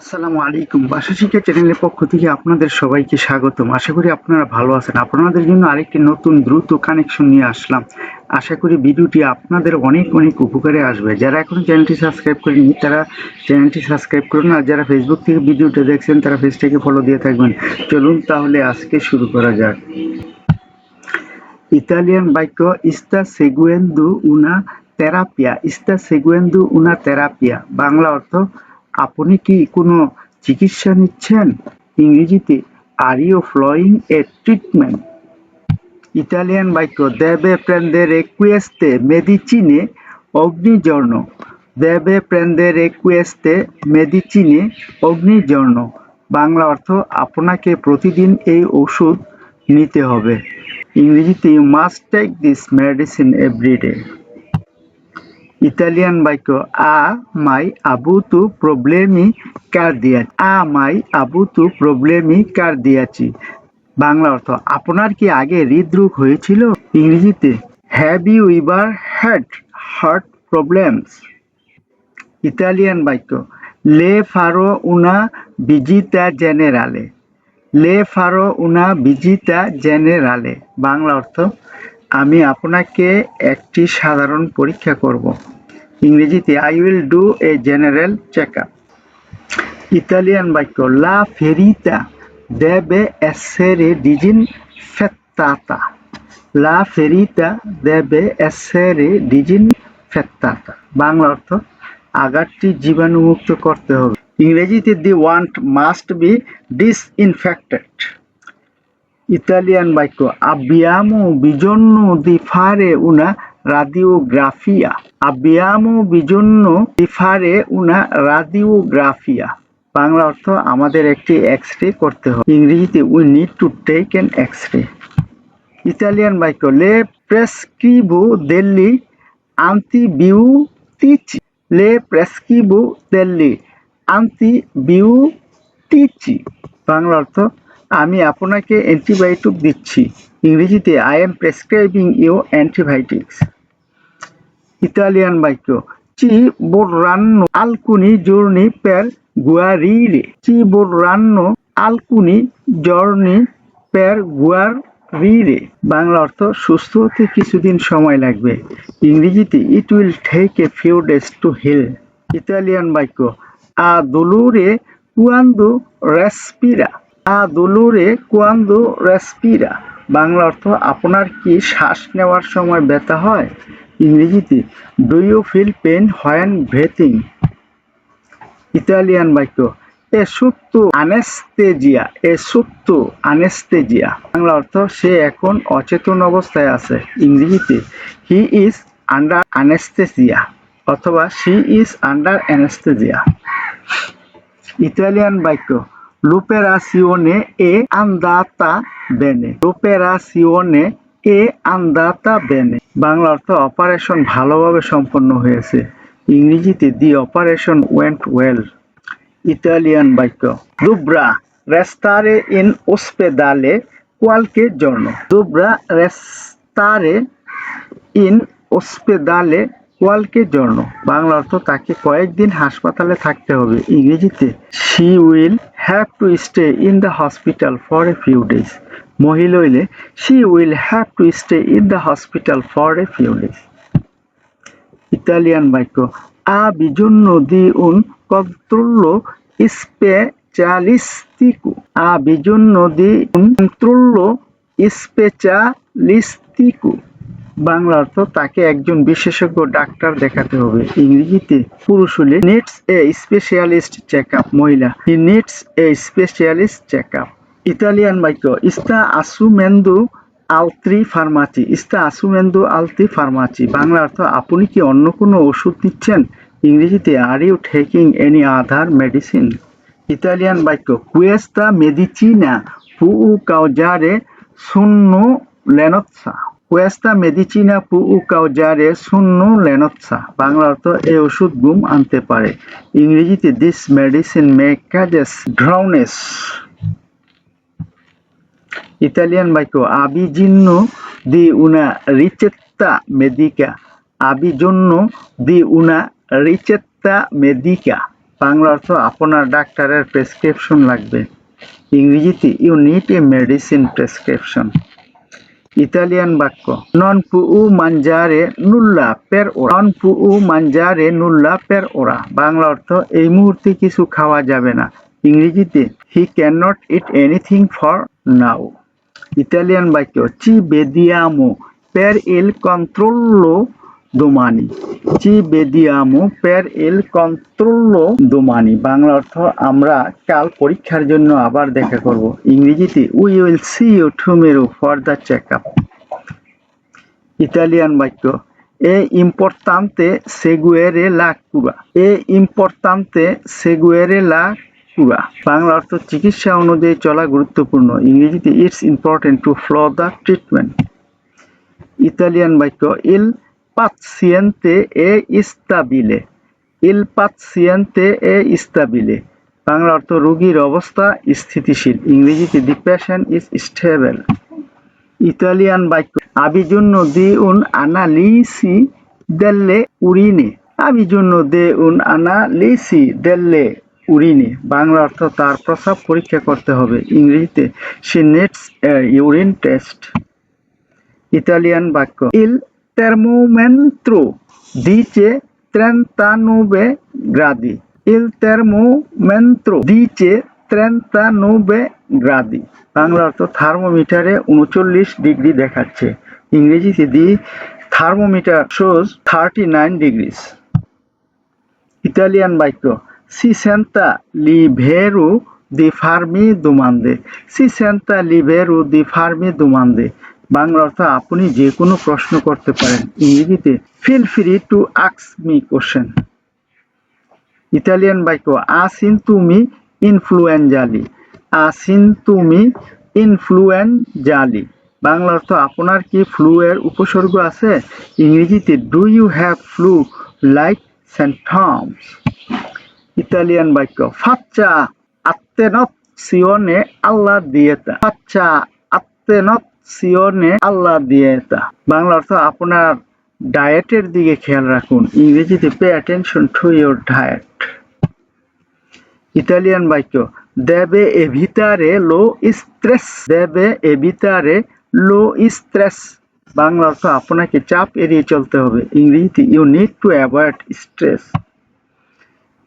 আসসালামু আলাইকুম। ভাষা শিক্ষা চ্যানেলের পক্ষ থেকে আপনাদের সবাইকে স্বাগতম। আশা করি আপনারা ভালো আছেন। আপনাদের জন্য আরেকটি নতুন দ্রুত কানেকশন নিয়ে আসলাম। আশা করি ভিডিওটি আপনাদের অনেক অনেক উপকারে আসবে। যারা এখন চ্যানেলটি সাবস্ক্রাইব করেনি তারা চ্যানেলটি সাবস্ক্রাইব করুন। আর যারা ফেসবুক থেকে ভিডিওটা দেখছেন, তারা পেজটাকে ফলো দিয়ে থাকবেন। চলুন তাহলে আজকে শুরু করা যাক। ইতালিয়ান বাক্য, ইস্তা সেগুয়েন্দু উনা থেরাপিয়া ইস্তা সেগুয়েন্দু উনা থেরাপিয়া বাংলা অর্থ আপনি কি কোনো চিকিৎসা নিচ্ছেন? ইংরেজিতে are you following a treatment Italian বাক্য দেবে প্রেন্দের কুয়েস্তে মেডিচিনে অগ্নিজর্ণ। দেবে প্রেন্দের কুয়েস্তে মেডিচিনে অগ্নিজর্ণ। বাংলা অর্থ, আপনাকে প্রতিদিন এই ওষুধ নিতে হবে। ইংরেজিতে you must take this medicine everyday Italian বাক্য আ মাই আবু আবুতু প্রবলেমি কার দিয়াছি আ মাই আবু আবুতু প্রবলেমি কার দিয়াছি বাংলা অর্থ, আপনার কি আগে হৃদরোগ হয়েছিল? ইংরেজিতে, have you ever had heart problems? Italian বাক্য লে ফারো উনা বিজিতা জেনারেলে। লে ফারো উনা বিজিতা জেনারেলে। বাংলা অর্থ আমি আপনাকে একটি সাধারণ পরীক্ষা করব। ইংরেজিতে I will do a general check up Italian বাক্য লা ফেরিতা দেবে এসেরে ডিজিন ফেত্তাতা লা ফেরিতা দেবে এসেরে ডিজিন ফেত্তাতা বাংলা অর্থ আগারটি জীবাণুমুক্ত করতে হবে। ইংরেজিতে the wound must be disinfected Italian বাক্য আবিয়ামো বিজন্য দিফারে উনা রাদিওগ্রাফিয়া। রাডিওগ্রাফিয়া ও বিজন্য দিফারে উনা রাদিওগ্রাফিয়া। বাংলা অর্থ আমাদের একটি এক্স রে করতে হবে। ইংরেজিতে we need to take an X ray Italian বাক্য, লে প্রেসক্রিবো দেল্লি আন্টি বিউ আন্তিবিউটিচ লে প্রেসক্রিবো দেল্লি আন্টি বিউ টিচি বাংলা অর্থ আমি আপনাকে অ্যান্টিবায়োটিক দিচ্ছি। ইংরেজিতে I am prescribing you antibiotics Italian বাক্য, চি বোর্রান্নো আলকুনি জর্নি পের গুয়ারিরে। চি বোর্রান্নো আলকুনি জর্নি পের গুয়ারিরে। বাংলা অর্থ, সুস্থ হতে কিছুদিন সময় লাগবে। ইংরেজিতে it will take a few days to heal Italian বাক্য আ দোলুরে কুয়ান্দো রেসপিরা। আ দোলুরে কুয়ান্দো রেসপিরা। বাংলা অর্থ, আপনার কি শ্বাস নেওয়ার সময় ব্যথা হয়? ইংরেজিতে do you feel pain when breathing Italian বাক্য, এ সুপ্ত আনেস্তেজিয়া এ সুপ্ত আনেস্তেজিয়া বাংলা অর্থ, সে এখন অচেতন অবস্থায় আছে। ইংরেজিতে হি ইজ আন্ডার আনেস্থেজিয়া অথবা she is under anaesthesia Italian বাক্য l'operazione è andata bene. L'operazione è andata bene. Bangla অর্থ অপারেশন ভালোভাবে সম্পন্ন হয়েছে। ইংরেজিতে the operation went well Italian বাক্য। দুব্রা রেস্তারে ইন ওসপেদালে qualche giorno দুব্রা রেস্তারে ইন ওসপেদালে qualche জন্য বাংলা অর্থ তাকে কয়েকদিন হাসপাতালে থাকতে হবে। ইংরেজিতে she will have to stay in the hospital for a few days মহিলা হইলে she will have to stay in the hospital for a few days Italian বাক্য আ বিজন্য দি উন কন্ট্রোল্লো স্পেচালিস্তিকু আ বিজন্য দি উন কন্ট্রোল্লো স্পেচালিস্তিকু বাংলা অর্থ তাকে একজন বিশেষজ্ঞ ডাক্তার দেখাতে হবে। ইংরেজিতে পুরুষ হলে needs a specialist check up মহিলা he needs a specialist check up Italian বাক্য, ইস্তা আসুমেন্দু আলত্রি ফার্মাচি। ইস্তা আসুমেন্দু আলতি ফার্মাচি। বাংলা অর্থ, আপনি কি অন্য কোনো ওষুধ নিচ্ছেন ইংরেজিতে are you taking any other medicine Italian বাক্য কুয়েস্তা মেডিচিনা পু কাউজারে শূন্য লেনৎসা কুয়েস্তা মেডিচিনা পু কাউজারে শূন্য লেনৎসা। বাংলা অর্থ এই ওষুধ গুম আনতে পারে। ইংরেজিতে this medicine may causes drowsiness Italian বাক্য আবিজিন্ন দি উনা রিচেত্তা মেদিকা। আবিজন্য দি উনা রিচেত্তা মেদিকা। বাংলা অর্থ, আপনার ডাক্তারের প্রেসক্রিপশন লাগবে। ইংরেজিতে you need a medicine prescription Italian বাক্য। নন পু উ মানজারে নুল্লা পের ওরা নন পুউ মানজারে নুল্লা পের ওরা বাংলা অর্থ, এই মুহূর্তে কিছু খাওয়া যাবে না। ইংরেজিতে he can not eat anything for now Italian বাক্য চি বেদিয়ামো পের এল কন্ট্রোলো দোমানি। চি বেদিয়ামো পের এল কন্ট্রোলো দোমানি। বাংলা অর্থ আমরা কাল পরীক্ষার জন্য আবার দেখা করব। ইংরেজিতে we will see you tomorrow for the check up Italian বাক্য, এ ইম্পর্তান্তে সেগুয়েরে লা কুরা এ ইম্পর্তান্তে সেগুয়েরে লা কুরা বাংলা অর্থ, চিকিৎসা অনুযায়ী চলা গুরুত্বপূর্ণ। ইংরেজিতে it's important to follow the treatment Italian বাক্য ইল পাৎসিয়েন্তে এ ইস্তাবিলে। ইল পাৎসিয়েন্তে এ ইস্তাবিলে। বাংলা অর্থ, রোগীর অবস্থা, স্থিতিশীল। ইংরেজিতে, the patient is stable. Italian বাক্য আবিজন্য দে উন আনালিসি দেল্লে উরিনে। আবিজন্য দে উন আনালিসি দেল্লে উরিনে। বাংলা অর্থ, তার প্রস্রাব পরীক্ষা করতে হবে। ইংরেজিতে, she needs urine test. Italian বাক্য, ইল termometro dice 39 gradi il termometro dice 39 গ্রাদি। Bangla অর্থ থার্মোমিটারে উনচল্লিশ ডিগ্রি দেখাচ্ছে। ইংরেজিতে the thermometer shows thirty nine degrees Italian বাক্য, সি সেন্তা লিভেরু দি ফার্মি দুমান্দে। সি সেন্তা লিভেরু দি ফার্মি দুমান্দে। বাংলা অর্থ আপনি যে কোনো প্রশ্ন করতে পারেন। ইংরেজিতে ফিল ফ্রি টু আক্স মি কোশ্চেন ইতালিয়ান বাক্য আসিন তুমি ইনফ্লুয়েঞ্জালি আসিন তুমি ইনফ্লুয়েঞ্জালি বাংলা অর্থ, আপনার কি ফ্লু এর উপসর্গ আছে? ইংরেজিতে do you have flu like symptoms Italian বাক্য, ফাচ্চা আত্মেনৎসিওনে আল্লাহ দিয়েতা। ফাচ্চা আত্মেনৎসিওনে আল্লাহ দিয়েতা বাংলা অর্থ আপনার ডায়েটের দিকে খেয়াল রাখুন। ইংরেজিতে pay attention to your diet Italian বাক্য, দেবে এভিতারে লো স্ট্রেস দেবে এভিতারে লো স্ট্রেস বাংলা অর্থ, আপনাকে চাপ এড়িয়ে চলতে হবে। ইংরেজিতে you need to avoid stress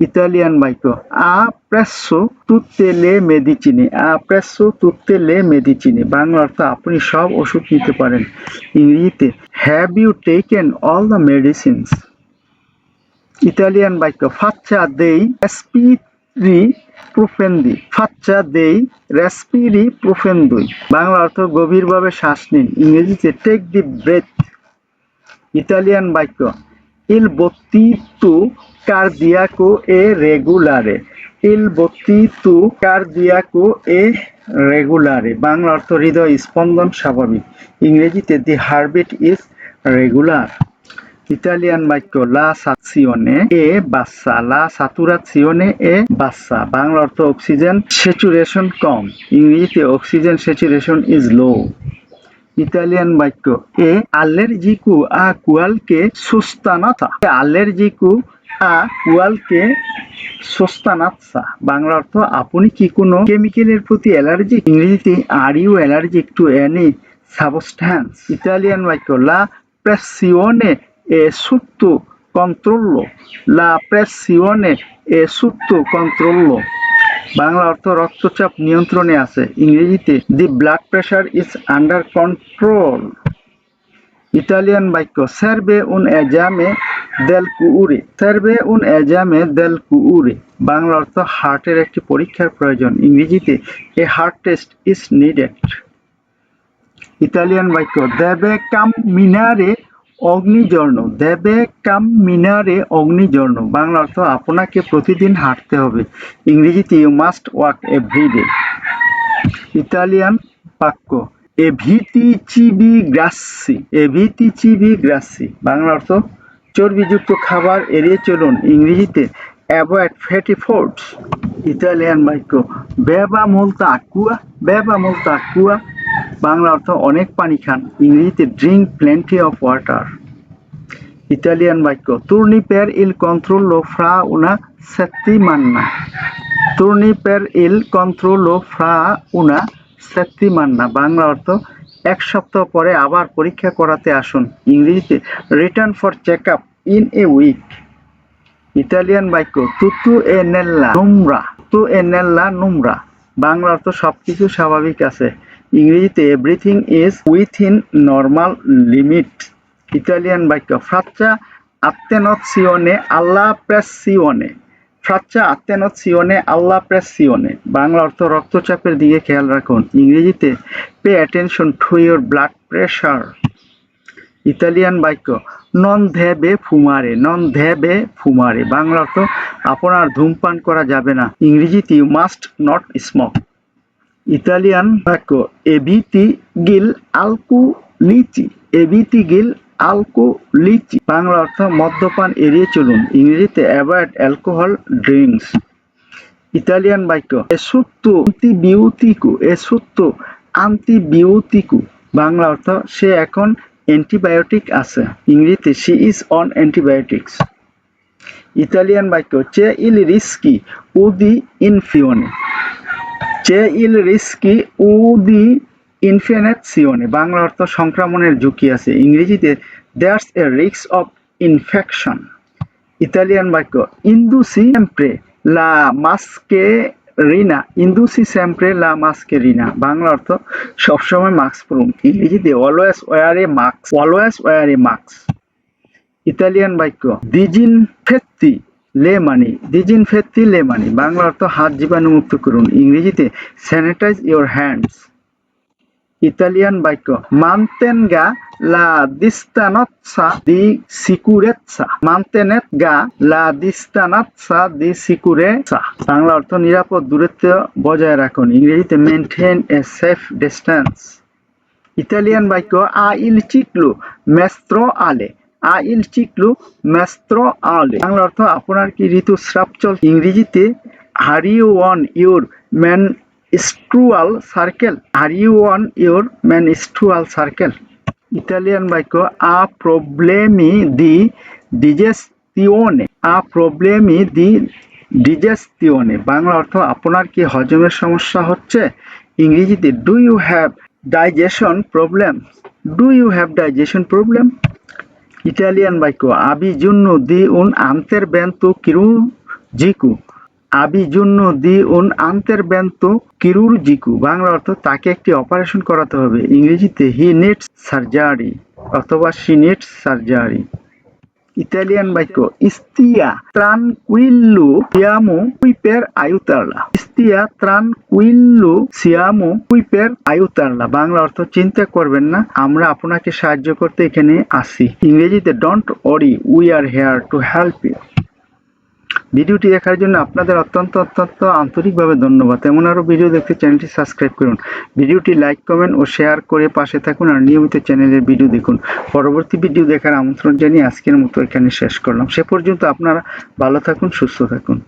Italian বাক্য আ প্রেসো তুত্তে লে মেডিচিনি আ প্রেসো তুত্তে লে মেডিচিনি। বাংলা অর্থ আপনি সব ওষুধ নিতে পারেন ইংরেজিতে। Have you taken all the medicines Italian বাক্য ফাচ্চা দেই রেসপিরি প্রোফেন্দি ফাচ্চা দেই রেসপিরি প্রোফেন্দুই বাংলা অর্থ গভীরভাবে শ্বাস নিন ইংরেজিতে টেক দি ব্রেথ ইতালিয়ান বাক্য il bottito cardiaco è regolare il bottito cardiaco è regolare Bangla অর্থ হৃদয়, স্পন্দন, স্বাভাবিক। ইংরেজিতে the heartbeat is regular. Italian বাক্য, লা সাচিওনে এ বাচ্চা লা সাতুরাচিওনে এ বাচ্চা বাংলা অর্থ, অক্সিজেন স্যাচুরেশন কম। ইংরেজিতে, oxygen saturation is low. Italian বাক্য। এ আল্লেরজিকু আ কুয়ালকে সুস্তানাথা। আল্লেরজিকু আ কুয়ালকে সুস্তানাথা। বাংলা অর্থ, আপনি কি কোনো কেমিক্যালের প্রতি অ্যালার্জিক ইংরেজিতে are you allergic to any substance Italian বাক্য লা প্রেসিওনে এ সুত্তু কন্ট্রোল্লো লা প্রেসিওনে এ সুত্তু কন্ট্রোল্লো বাংলা অর্থ রক্তচাপ নিয়ন্ত্রণে আছে। ইংরেজিতে, the blood pressure is under control. Italian বাক্য সার্ভে উন এজামে দেল কুউরে সার্ভে উন এজামে দেল কুউরে বাংলা অর্থ হার্টের একটি পরীক্ষার প্রয়োজন। ইংরেজিতে a heart test is needed Italian বাক্য দেবে কাম মিনারে অগ্নিজর্ণ। দেবে কাম মিনারে অগ্নিজর্ণ। বাংলা অর্থ, আপনাকে প্রতিদিন হাঁটতে হবে। ইংরেজিতে you must walk everyday Italian বাক্য এভিতি চিবি গ্রাসি এভিতি চিবি গ্রাসি বাংলা অর্থ, চর্বিযুক্ত খাবার এড়িয়ে চলুন। ইংরেজিতে অ্যাভয়েড ফ্যাটি ফুডস ইতালিয়ান বাক্য বেবা মোলতা আকুয়া বেবা মোলতা আকুয়া বাংলা অর্থ অনেক পানি খান, ইংরেজিতে drink plenty of water Italian বাক্য, তুর্নি পের ইল কন্ট্রোল ফ্রা উনা settimana turni per il ফ্রা উনা una মান্না। বাংলা অর্থ, এক সপ্তাহ পরে আবার পরীক্ষা করাতে আসুন। ইংরেজিতে, return for check up in a week. Italian বাক্য, তুতু এ নেল্লা নোংরা তু এ নেল্লা নোংরা বাংলা অর্থ, সবকিছু স্বাভাবিক আছে। ইংরেজিতে everything is within normal limit Italian বাক্য, ফ্রাচ্চা আত্মেনসিওনে আল্লা প্রেসিওনে ফ্রাচ্চা আত্মেনসিওনে আল্লা প্রেসিওনে বাংলা অর্থ রক্তচাপের দিকে খেয়াল রাখুন। ইংরেজিতে, pay attention to your blood pressure Italian বাক্য, নন ধেবে ফুমারে, নন ধেবে ফুমারে। বাংলা অর্থ, আপনার ধূমপান করা যাবে না। ইংরেজিতে you must not smoke Italian বাক্য এবিতি গিল আলকু লিচি এবিতি গিল আলকো লিচি বাংলা অর্থ মদ্যপান, এড়িয়ে চলুন। ইংরেজিতে অ্যাভয়েড অ্যালকোহল ড্রিঙ্কস। ইতালিয়ান বাক্য এসুত্তো অ্যান্টিবিউটিকু এসুত্তো অ্যান্টিবিউটিকু বাংলা অর্থ, সে এখন অ্যান্টিবায়োটিক আছে। ইংরেজিতে, she is on antibiotics. Italian বাক্য, চে ইল রিস্কি, উদি ইনফিওনে চে ইল রিস্কি উদি ইনফেনেসিওনে বাংলা অর্থ সংক্রমণের ঝুঁকি আছে, ইংরেজিতে there's a risk of infection. Italian বাক্য ইন্দুসি সেম্প্রে লা মাস্কে রিনা ইন্দুসি সেম্প্রে লা মাস্কে রিনা বাংলা অর্থ সবসময় মাস্ক পরুন। ইংরেজিতে, always wear a mask always wear a mask Italian বাক্য দিজিন ফেত্তি লে মানি দিজিন ফেত্তি লে মানি বাংলা অর্থ হাত জীবাণুমুক্ত করুন, ইংরেজিতে স্যানিটাইজ ইওর হ্যান্ডস ইতালিয়ান বাক্য mantenga la distanza di sicurezza mantenga la distanza di sicurezza Bangla অর্থ নিরাপদ, দূরত্ব বজায় রাখুন, ইংরেজিতে maintain a safe distance Italian বাক্য, আ ইল চিকলু, মেস্ত্র আলে। আ ইল চিকলু মেস্ত্র আলে। বাংলা অর্থ আপনার কি ঋতুস্রাব চল ইংরেজিতে are you on your menstrual cycle are you on your menstrual cycle Italian বাক্য আ প্রবলেমি দি ডিজেস্টিওনে আ প্রবলেমি দি ডিজেস্টিওনে বাংলা অর্থ, আপনার কি হজমের সমস্যা হচ্ছে? ইংরেজিতে do you have digestion problem do you have digestion problem Italian বাক্য আবি জন্য দি উন আন্তের বেন্তু কিরু জিকু। আবি জন্য দি উন আন্তের বেন্তু কিরুর জিকু। বাংলা অর্থ তাকে একটি অপারেশন করাতে হবে। ইংরেজিতে হি নিডস সার্জারি, অথবা সি নিডস সার্জারি। ইতালিয়ান বাক্য ইস্তিয়া ত্রান কুইল্লু সিয়ামু কুইপের আয়ুতারলা ইস্তিয়া ত্রান কুইল্লু সিয়ামু কুইপের আয়ুতারলা বাংলা অর্থ চিন্তা করবেন না, আমরা আপনাকে সাহায্য করতে এখানে আসি। ইংরেজিতে don't worry we are here to help you ভিডিওটি দেখার জন্য আপনাদের অত্যন্ত অত্যন্ত আন্তরিকভাবে ধন্যবাদ। এমন আরও ভিডিও দেখতে চ্যানেলটি সাবস্ক্রাইব করুন। ভিডিওটি লাইক, কমেন্ট ও শেয়ার করে পাশে থাকুন আর নিয়মিত চ্যানেলের ভিডিও দেখুন। পরবর্তী ভিডিও দেখার আমন্ত্রণ জানিয়ে আজকের মতো এখানে শেষ করলাম। সে পর্যন্ত আপনারা ভালো থাকুন, সুস্থ থাকুন।